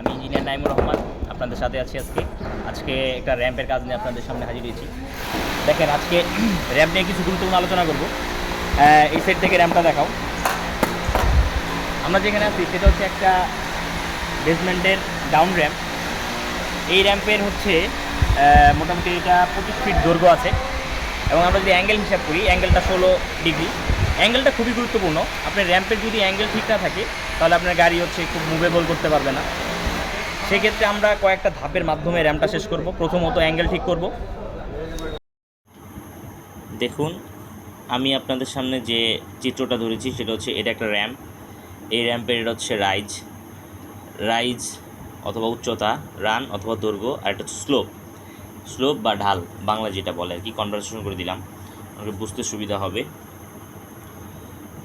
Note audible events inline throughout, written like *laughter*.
আমি ইঞ্জিনিয়ার নাইমুর রহমান, আপনাদের সাথে আছি আজকে। আজকে একটা র্যাম্পের কাজ নিয়ে আপনাদের সামনে হাজির হয়েছি। দেখেন, আজকে *clears throat* র্যাম্প নিয়ে কিছু গুরুত্বপূর্ণ আলোচনা করব। এই সাইড থেকে র্যাম্পটা দেখাও। আমরা যেখানে আছি, সেটা হচ্ছে একটা বেসমেন্টের ডাউন র্যাম্প এই র্যাম্পের হচ্ছে মোটামুটি এটা পঁচিশ ফিট দৈর্ঘ্য আছে। এবং আমরা যদি অ্যাঙ্গেল হিসাব করি অ্যাঙ্গেলটা ষোলো ডিগ্রি অ্যাঙ্গেলটা খুবই গুরুত্বপূর্ণ। আপনার র্যাম্পের যদি অ্যাঙ্গেল ঠিক না থাকে, তাহলে আপনার গাড়ি হচ্ছে খুব মুভেবল করতে পারবে না। সেক্ষেত্রে আমরা কয়েকটা ধাপের মাধ্যমে র্যাম্পটা শেষ করব। প্রথমত অ্যাঙ্গেল ঠিক করব। দেখুন, আমি আপনাদের সামনে যে চিত্রটা ধরেছি, সেটা হচ্ছে এটা একটা র্যাম্প এই র্যাম্পের এটা হচ্ছে রাইজ। রাইজ অথবা উচ্চতা, রান অথবা দৈর্ঘ্য, আর এটা হচ্ছে স্লোপ। স্লোপ বা ঢাল, বাংলা যেটা বলে আর কি কনভারসেশন করে দিলাম। আমাকে বুঝতে সুবিধা হবে।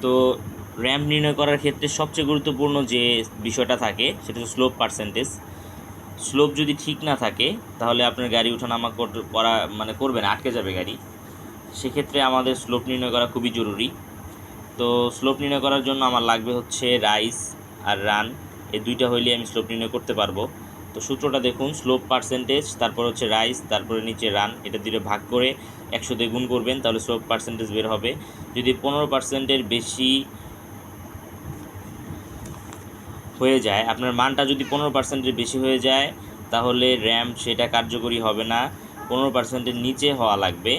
তো র্যাম্প নির্ণয় করার ক্ষেত্রে সবচেয়ে গুরুত্বপূর্ণ যে বিষয়টা থাকে, সেটা হচ্ছে স্লোপ পার্সেন্টেজ। স্লোপ যদি ঠিক না থাকে, তাহলে আপনার গাড়ি ওঠানামা কর- মানে করবে না, আটকে যাবে গাড়ি। সেক্ষেত্রে আমাদের স্লোপ নির্ণয় করা খুবই জরুরি। তো স্লোপ নির্ণয় করার জন্য আমার লাগবে হচ্ছে রাইস আর রান। এই দুইটা হইলে আমি স্লোপ নির্ণয় করতে পারব। তো সূত্রটা দেখুন, স্লোপ পার্সেন্টেজ, তারপর হচ্ছে রাইস, তারপরে নিচে রান। এটা দুটো ভাগ করে একশো দিয়ে গুণ করবেন, তাহলে স্লোপ পার্সেন্টেজ বের হবে। যদি পনেরো পার্সেন্টের বেশি হয়ে যায়, আপনার মানটা যদি পনেরো পার্সেন্টের বেশি হয়ে যায়, তাহলে র্যাম সেটা কার্যকরী হবে না। পনেরো পার্সেন্টের নিচে হওয়া লাগবে।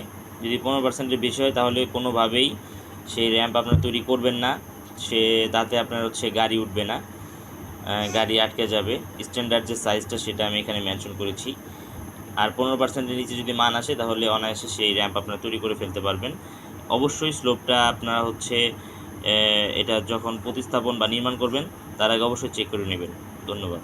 যদি পনেরো পার্সেন্টের বেশি হয়, তাহলে কোনোভাবেই সেই র্যাম্প আপনার তৈরি করবেন না। সে, তাতে আপনার হচ্ছে গাড়ি উঠবে না। গাড়ি আটকে যাবে। স্ট্যান্ডার্ড যে সাইজটা, সেটা আমি এখানে মেনশন করেছি। আর পনেরো পার্সেন্টের নিচে যদি মান আসে, তাহলে অনায়াসে সেই র্যাম্প আপনারা তৈরি করে ফেলতে পারবেন। অবশ্যই স্লোপটা আপনারা হচ্ছে এটা যখন প্রতিস্থাপন বা নির্মাণ করবেন তার আগে অবশ্যই চেক করে নেবেন। ধন্যবাদ।